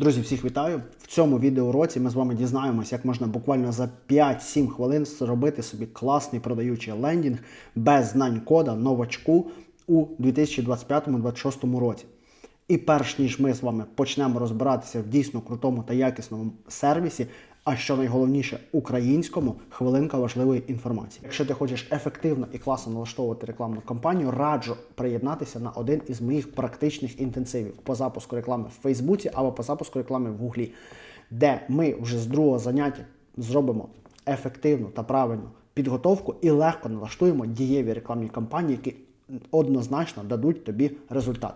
Друзі, всіх вітаю! В цьому відеоуроці ми з вами дізнаємося, як можна буквально за 5-7 хвилин зробити собі класний продаючий лендінг без знань кода новачку у 2025-2026 році. І перш ніж ми з вами почнемо розбиратися в дійсно крутому та якісному сервісі, а що найголовніше українському, хвилинка важливої інформації. Якщо ти хочеш ефективно і класно налаштовувати рекламну кампанію, раджу приєднатися на один із моїх практичних інтенсивів по запуску реклами в Фейсбуці або по запуску реклами в Гуглі, де ми вже з другого заняття зробимо ефективну та правильну підготовку і легко налаштуємо дієві рекламні кампанії, які однозначно дадуть тобі результат.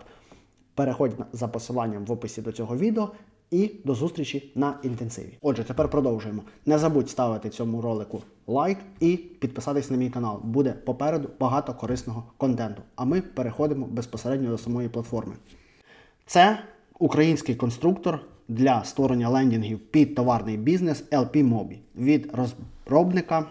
Переходь за посиланням в описі до цього відео і до зустрічі на інтенсиві. Отже, тепер продовжуємо. Не забудь ставити цьому ролику лайк і підписатись на мій канал. Буде попереду багато корисного контенту. А ми переходимо безпосередньо до самої платформи. Це український конструктор для створення лендінгів під товарний бізнес LP Mobi від розробника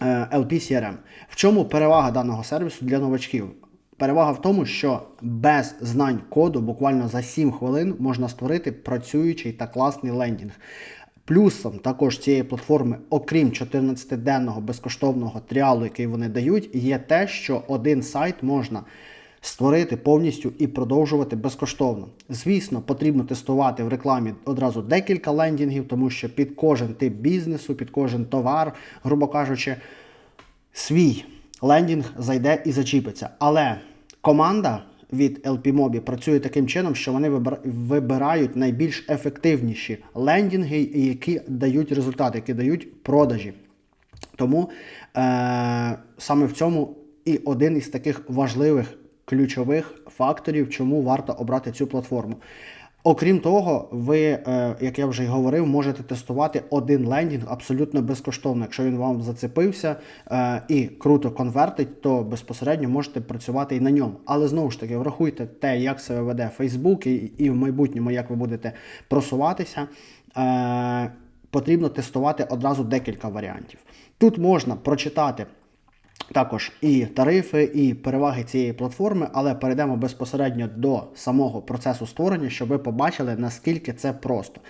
е, LP CRM. В чому перевага даного сервісу для новачків? Перевага в тому, що без знань коду буквально за 7 хвилин можна створити працюючий та класний лендінг. Плюсом також цієї платформи, окрім 14-денного безкоштовного тріалу, який вони дають, є те, що один сайт можна створити повністю і продовжувати безкоштовно. Звісно, потрібно тестувати в рекламі одразу декілька лендінгів, тому що під кожен тип бізнесу, під кожен товар, грубо кажучи, свій лендінг зайде і зачіпиться. Але команда від LP Mobi працює таким чином, що вони вибирають найбільш ефективніші лендінги, які дають результати, які дають продажі. Тому е- саме в цьому і один із таких важливих ключових факторів, чому варто обрати цю платформу. Окрім того, ви, е, як я вже й говорив, можете тестувати один лендінг абсолютно безкоштовно. Якщо він вам зацепився е, і круто конвертить, то безпосередньо можете працювати і на ньому. Але знову ж таки, врахуйте те, як себе веде Facebook, і, і в майбутньому, як ви будете просуватися. Е, потрібно тестувати одразу декілька варіантів. Тут можна прочитати. Також і тарифи, і переваги цієї платформи, але перейдемо безпосередньо до самого процесу створення, щоб ви побачили, наскільки це просто.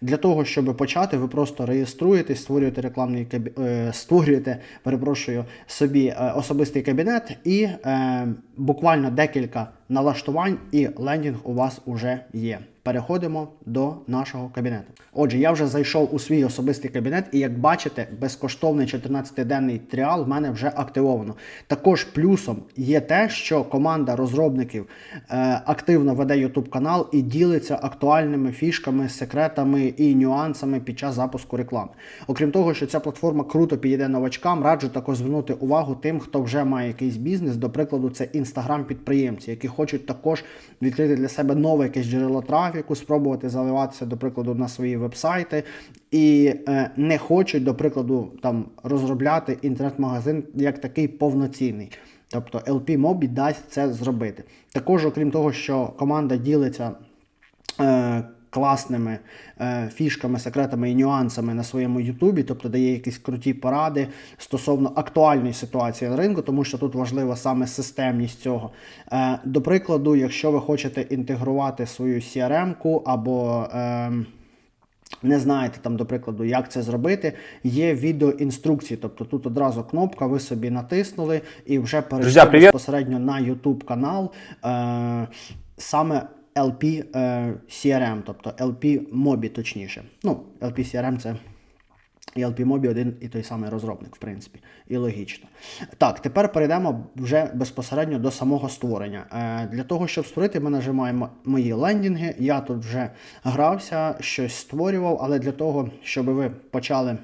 Для того, щоб почати, ви просто реєструєтесь, створюєте рекламний е, створюєте, перепрошую, собі е, особистий кабінет, і е, буквально декілька налаштувань, і лендінг у вас вже є. Переходимо до нашого кабінету. Отже, я вже зайшов у свій особистий кабінет, і як бачите, безкоштовний 14-денний тріал в мене вже активовано. Також плюсом є те, що команда розробників е, активно веде YouTube канал і ділиться актуальними фішками, секретами і нюансами під час запуску реклами. Окрім того, що ця платформа круто підійде новачкам, раджу також звернути увагу тим, хто вже має якийсь бізнес. До прикладу, це інстаграм-підприємці, які хочуть також відкрити для себе нове якесь джерело трафіку, спробувати заливатися, до прикладу, на свої вебсайти, і е, не хочуть, до прикладу, там розробляти інтернет-магазин як такий повноцінний. Тобто LP Mobi дасть це зробити. Також, окрім того, що команда ділиться. Е, Класними е, фішками, секретами і нюансами на своєму Ютубі, тобто дає якісь круті поради стосовно актуальної ситуації на ринку, тому що тут важлива саме системність цього. Е, до прикладу, якщо ви хочете інтегрувати свою CRM-ку або е, не знаєте там, до прикладу, як це зробити, є відеоінструкції. Тобто тут одразу кнопка, ви собі натиснули і вже перейшли безпосередньо на YouTube канал. Е, саме LP е, CRM, тобто LP Mobi, точніше. Ну, LP CRM це і LP Mobi один і той самий розробник, в принципі, і логічно. Так, тепер перейдемо вже безпосередньо до самого створення. Е, для того, щоб створити, ми нажимаємо мої лендінги. Я тут вже грався, щось створював, але для того, щоб ви почали.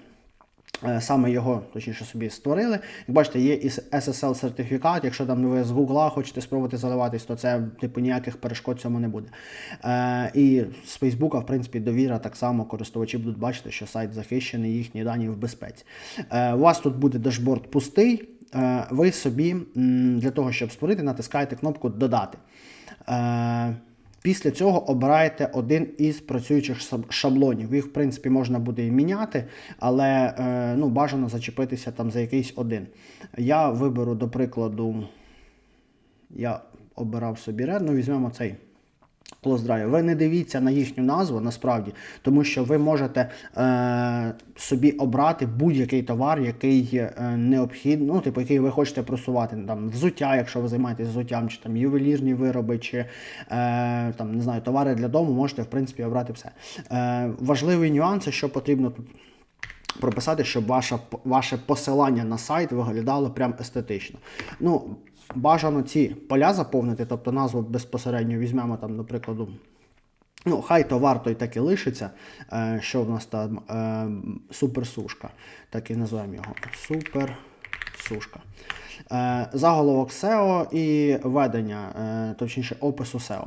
Е, Саме його, точніше, собі створили. Як бачите, є і SSL сертифікат. Якщо там ви з Гугла хочете спробувати заливатись, то це типу ніяких перешкод цьому не буде. Е, і з Фейсбука, в принципі, довіра так само користувачі будуть бачити, що сайт захищений, їхні дані в безпеці. Е, у вас тут буде дашборд пустий. Е, ви собі для того, щоб створити, натискаєте кнопку Додати. Е, Після цього обираєте один із працюючих шаблонів. Їх, в принципі, можна буде і міняти, але е, ну, бажано зачепитися там за якийсь один. Я виберу, до прикладу, я обирав собі ред, ну візьмемо цей Drive. Ви не дивіться на їхню назву насправді, тому що ви можете е, собі обрати будь-який товар, який е, необхідний, ну, типу, який ви хочете просувати. Там, взуття, якщо ви займаєтесь взуттям, чи там ювелірні вироби, чи е, там, не знаю, товари для дому, можете в принципі обрати все. Е, важливі нюанси, що потрібно тут прописати, щоб ваша, ваше посилання на сайт виглядало прям естетично. Ну, бажано ці поля заповнити, тобто назву безпосередньо візьмемо там, до прикладу. Ну, хай товар той так і лишиться. Е, що в нас там е, суперсушка. Так і називаємо його. Суперсушка. Е, заголовок SEO і ведення, е, точніше, опису SEO.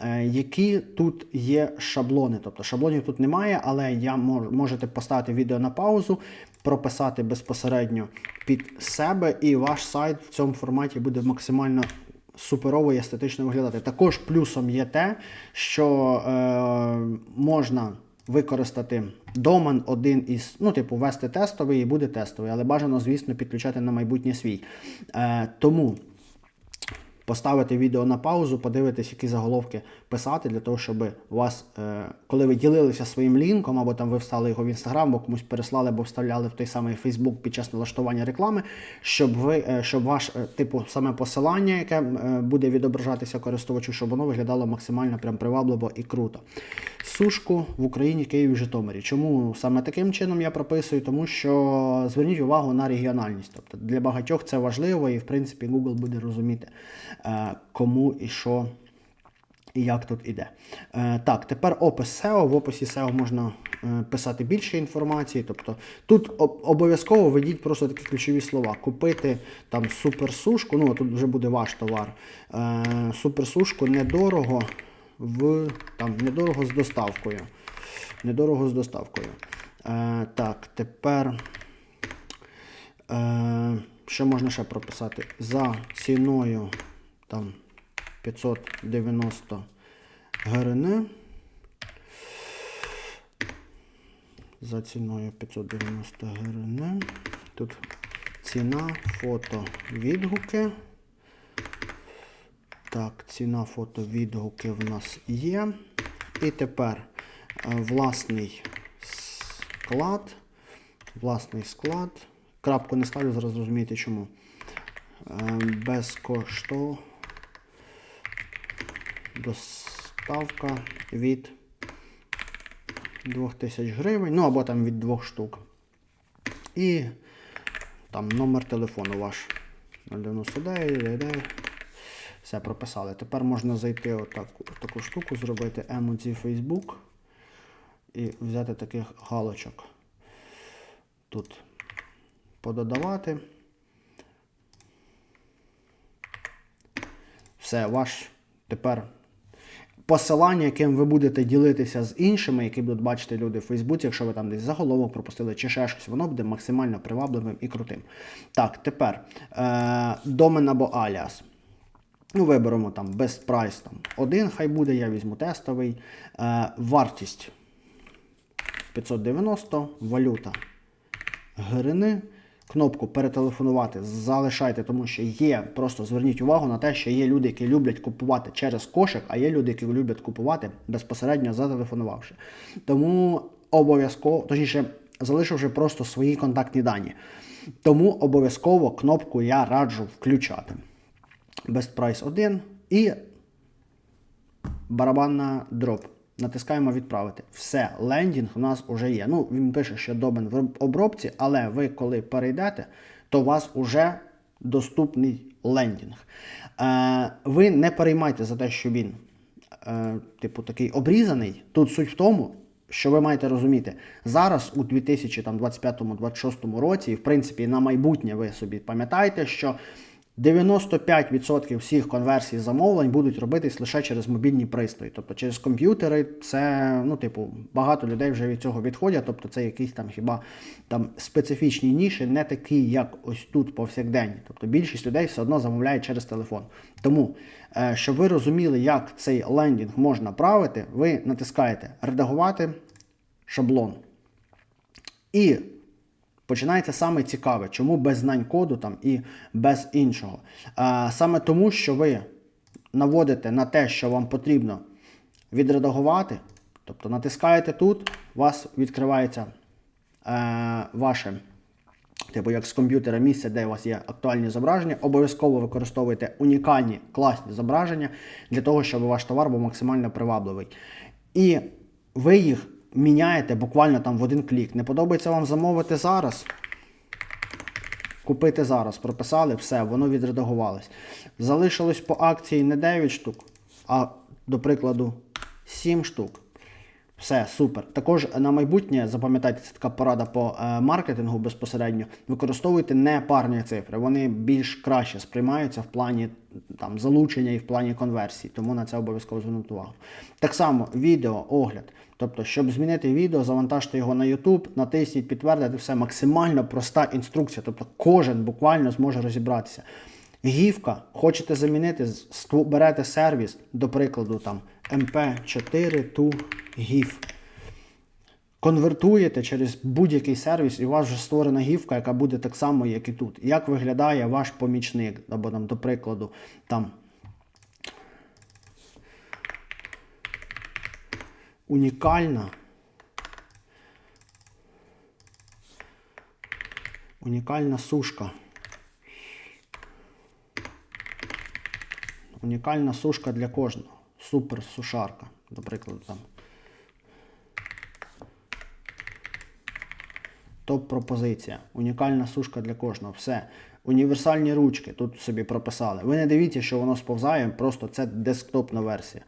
Е, які тут є шаблони? Тобто шаблонів тут немає, але я мож, можете поставити відео на паузу, прописати безпосередньо під себе, і ваш сайт в цьому форматі буде максимально суперово і естетично виглядати. Також плюсом є те, що е, можна використати домен один із, ну, типу, ввести тестовий і буде тестовий, але бажано, звісно, підключати на майбутнє свій. Е, тому поставити відео на паузу, подивитись, які заголовки писати, для того, щоб вас, е, коли ви ділилися своїм лінком, або там ви встали його в інстаграм, або комусь переслали, або вставляли в той самий Фейсбук під час налаштування реклами, щоб ви, е, щоб ваш е, типу саме посилання, яке буде відображатися користувачу, щоб воно виглядало максимально прям привабливо і круто. Сушку в Україні, Києві, Житомирі. Чому саме таким чином я прописую? Тому що зверніть увагу на регіональність. Тобто для багатьох це важливо, і в принципі Google буде розуміти, кому і що. І як тут іде. Е, так, тепер опис SEO. В описі SEO можна е, писати більше інформації. Тобто тут обов'язково введіть просто такі ключові слова. Купити там суперсушку, ну тут вже буде ваш товар. Е, суперсушку недорого в там недорого з доставкою. Недорого з доставкою. Е, так, тепер. Е, що можна ще прописати? За ціною там 590 гривень. За ціною 590 гривень. Тут ціна, фото, відгуки. Так, ціна фото, відгуки в нас є. І тепер е, власний склад. Власний склад. Крапку не ставлю, зараз зрозумієте чому. Е, Безкоштовно. Доставка від 2000 гривень, ну або там від двох штук. І там номер телефону ваш 099, Все прописали. Тепер можна зайти отаку, таку штуку, зробити емодзі Facebook і взяти таких галочок. Тут пододавати. Все, ваш тепер посилання, яким ви будете ділитися з іншими, які будуть бачити люди в Фейсбуці, якщо ви там десь заголовок пропустили чи ще щось, воно буде максимально привабливим і крутим. Так, тепер е, домен або аліас. Ну, виберемо там best price там, один, хай буде, я візьму тестовий. Е, вартість 590, валюта гривни. Кнопку перетелефонувати залишайте, тому що є, просто зверніть увагу на те, що є люди, які люблять купувати через кошик, а є люди, які люблять купувати безпосередньо зателефонувавши. Тому обов'язково, точніше, залишивши просто свої контактні дані. Тому обов'язково кнопку я раджу включати. Best Price 1 і барабанна дроп. Натискаємо відправити. Все, лендінг у нас вже є. Ну, він пише, що домен в обробці, але ви коли перейдете, то у вас вже доступний лендінг. Е, ви не переймайте за те, що він, е, типу, такий обрізаний. Тут суть в тому, що ви маєте розуміти, зараз у 2025-2026 році, і в принципі на майбутнє ви собі пам'ятаєте, що 95% всіх конверсій замовлень будуть робитись лише через мобільні пристрої. Тобто через комп'ютери це, ну, типу, багато людей вже від цього відходять. Тобто це якісь там хіба там специфічні ніші, не такі, як ось тут повсякденні. Тобто більшість людей все одно замовляє через телефон. Тому, е, щоб ви розуміли, як цей лендінг можна правити, ви натискаєте редагувати шаблон. І Починається саме цікаве, чому без знань коду там і без іншого. А, саме тому, що ви наводите на те, що вам потрібно відредагувати. Тобто натискаєте тут, у вас відкривається е, ваше, типу як з комп'ютера місце, де у вас є актуальні зображення. Обов'язково використовуйте унікальні класні зображення для того, щоб ваш товар був максимально привабливий. І ви їх міняєте буквально там в один клік. Не подобається вам замовити зараз. Купити зараз, прописали, все, воно відредагувалось. Залишилось по акції не 9 штук, а, до прикладу, 7 штук. Все, супер. Також на майбутнє, запам'ятайте, це така порада по е, маркетингу безпосередньо. Використовуйте не парні цифри, вони більш краще сприймаються в плані там, залучення і в плані конверсії, тому на це обов'язково звернути увагу. Так само відео, огляд. Тобто, щоб змінити відео, завантажте його на YouTube, натисніть, підтвердити, все максимально проста інструкція. Тобто кожен буквально зможе розібратися. Гівка, хочете замінити, берете сервіс, до прикладу, там MP4 to GIF. Конвертуєте через будь-який сервіс, і у вас вже створена гівка, яка буде так само, як і тут. Як виглядає ваш помічник, або там, до прикладу, там. Унікальна. Унікальна сушка. Унікальна сушка для кожного. Супер сушарка, до прикладу, там. Топ-пропозиція. Унікальна сушка для кожного. Все. Універсальні ручки. Тут собі прописали. Ви не дивіться, що воно сповзає, просто це десктопна версія.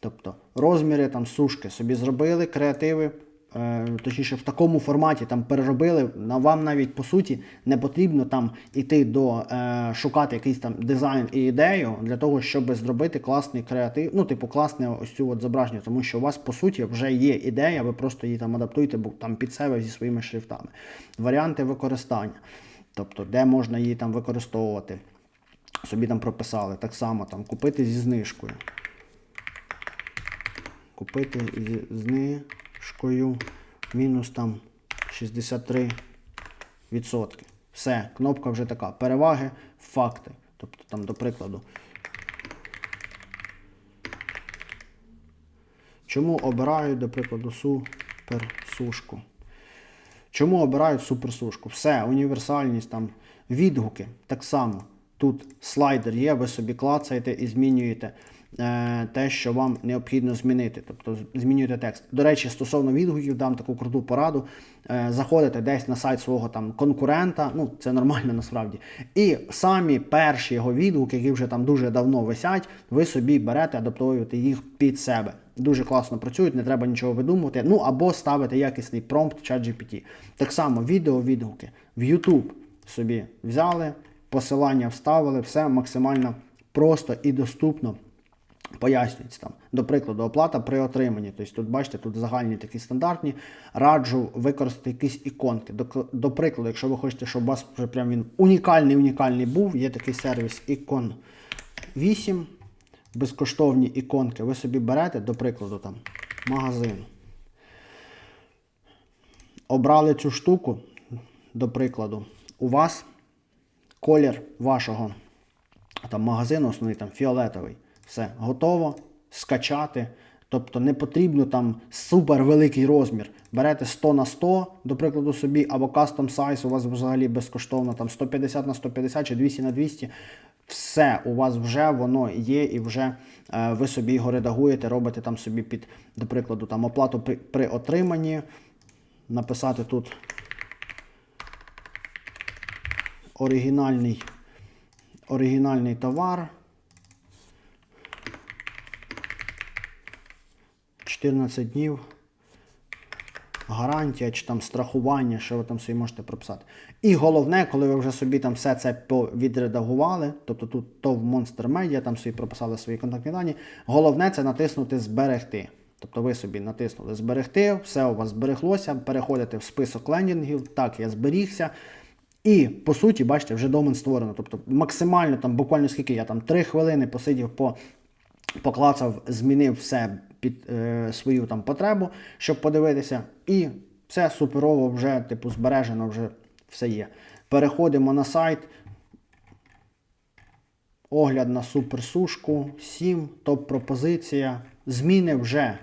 Тобто розміри там сушки собі зробили, креативи. Е, Точніше, в такому форматі там переробили. Вам навіть по суті не потрібно там іти до е, шукати якийсь там дизайн і ідею для того, щоб зробити класний креатив, ну, типу, класне ось цю от зображення, тому що у вас по суті вже є ідея, ви просто її там адаптуєте бо, там під себе зі своїми шрифтами. Варіанти використання, тобто де можна її там використовувати. Собі там прописали. Так само там купити зі знижкою. Купити зі знижкою мінус там 63%. Все, кнопка вже така. Переваги, факти. Тобто, там, до прикладу. Чому обирають, до прикладу, суперсушку? Чому обирають суперсушку? Все, універсальність, там, відгуки. Так само. Тут слайдер є, ви собі клацаєте і змінюєте те, що вам необхідно змінити. Тобто змінюєте текст. До речі, стосовно відгуків, дам таку круту пораду. Е, заходите десь на сайт свого там конкурента, ну це нормально насправді. І самі перші його відгуки, які вже там дуже давно висять, ви собі берете, адаптуєте їх під себе. Дуже класно працюють, не треба нічого видумувати. Ну або ставити якісний промпт ChatGPT. Так само відео відгуки в YouTube собі взяли, посилання вставили, все максимально просто і доступно. Пояснюється там, до прикладу, оплата при отриманні. Тобто тут бачите, тут загальні такі стандартні. Раджу використати якісь іконки. До, до прикладу, якщо ви хочете, щоб у вас вже прям він унікальний унікальний був, є такий сервіс ікон 8, безкоштовні іконки. Ви собі берете, до прикладу, там магазин. Обрали цю штуку, до прикладу, у вас колір вашого там, магазину, основний там фіолетовий. Все, готово скачати. Тобто не потрібно там супер великий розмір. Берете 100 на 100, до прикладу, собі, або custom size у вас взагалі безкоштовно, там 150 на 150 чи 200 на 200. Все, у вас вже воно є, і вже е, ви собі його редагуєте, робите там собі під, до прикладу, там оплату при, при отриманні. Написати тут оригінальний, оригінальний товар. 14 днів. Гарантія чи там страхування, що ви там собі можете прописати. І головне, коли ви вже собі там все це відредагували, тобто тут то в Monster Media, там собі прописали свої контактні дані. Головне це натиснути Зберегти. Тобто ви собі натиснули Зберегти, все у вас збереглося, переходите в список лендінгів, так, я зберігся. І по суті, бачите, вже домен створено. Тобто максимально там, буквально скільки я там 3 хвилини посидів по поклацав, змінив все під е, свою там потребу, щоб подивитися. І все суперово вже, типу, збережено, вже все є. Переходимо на сайт. Огляд на суперсушку 7, топ-пропозиція. Зміни вже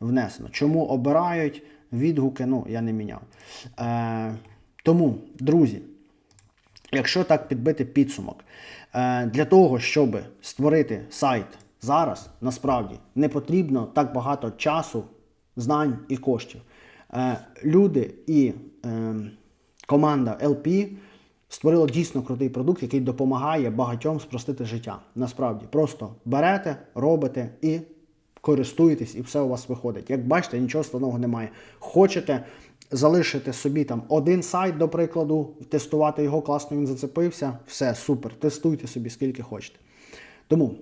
внесено. Чому обирають відгуки? Ну, я не міняв. Е, тому, друзі, якщо так підбити підсумок, е, для того, щоб створити сайт зараз, насправді не потрібно так багато часу, знань і коштів. Е, Люди і е, команда LP створила дійсно крутий продукт, який допомагає багатьом спростити життя. Насправді, просто берете, робите і користуєтесь, і все у вас виходить. Як бачите, нічого складного немає. Хочете залишити собі там один сайт, до прикладу, тестувати його, класно він зацепився. Все, супер. Тестуйте собі скільки хочете. Тому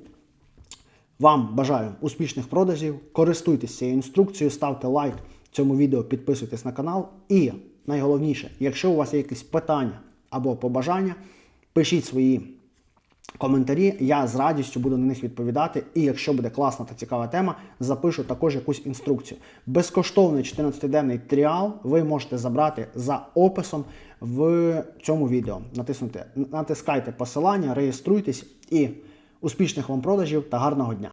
вам бажаю успішних продажів. Користуйтесь цією інструкцією, ставте лайк цьому відео, підписуйтесь на канал. І найголовніше, якщо у вас є якісь питання або побажання, пишіть свої коментарі. Я з радістю буду на них відповідати. І якщо буде класна та цікава тема, запишу також якусь інструкцію. Безкоштовний 14-денний тріал ви можете забрати за описом в цьому відео. Натиснути, натискайте посилання, реєструйтесь і успішних вам продажів та гарного дня!